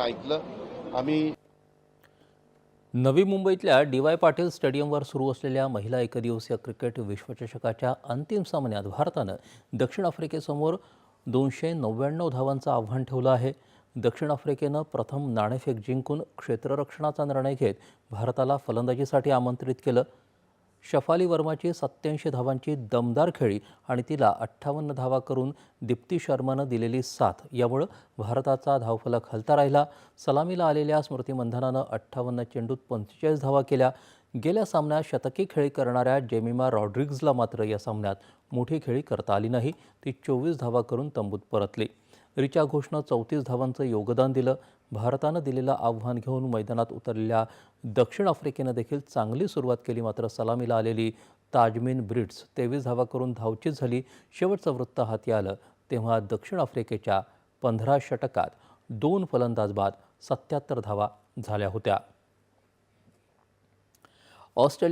ऐकलं. आम्ही नवी मुंबईतल्या डी वाय पाटील स्टेडियमवर सुरू असलेल्या महिला एकदिवसीय क्रिकेट विश्वचषकाच्या अंतिम सामन्यात भारतानं दक्षिण आफ्रिकेसमोर दोनशे नव्याण्णव धावांचं आव्हान ठेवलं आहे. दक्षिण आफ्रिकेनं प्रथम नाणेफेक जिंकून क्षेत्ररक्षणाचा निर्णय घेत भारताला फलंदाजीसाठी आमंत्रित केलं. शफाली वर्माची सत्याऐंशी धावांची दमदार खेळी आणि तिला अठ्ठावन्न धावा करून दीप्ती शर्मानं दिलेली साथ यामुळं भारताचा धावफलक हलता राहिला. सलामीला आलेल्या स्मृती मंधनानं अठ्ठावन्न चेंडूत पंचेचाळीस धावा केल्या. गेल्या सामन्यात शतकी खेळी करणाऱ्या जेमिमा रॉड्रिग्जला मात्र या सामन्यात मोठी खेळी करता आली नाही. ती चोवीस धावा करून तंबूत परतली. रिचा घोषनं चौतीस धावांचं योगदान दिलं. भारतानं दिलेलं आव्हान घेऊन मैदानात उतरलेल्या दक्षिण आफ्रिकेनं देखील चांगली सुरुवात केली मात्र सलामीला आलेली ताजमीन ब्रिट्स तेवीस धावा करून धावचीत झाली. शेवटचं वृत्त हाती आलं. तेव्हा दक्षिण आफ्रिकेच्या पंधरा षटकात दोन फलंदाज बाद सत्याहत्तर धावा झाल्या होत्या. ऑस्ट्रेलिया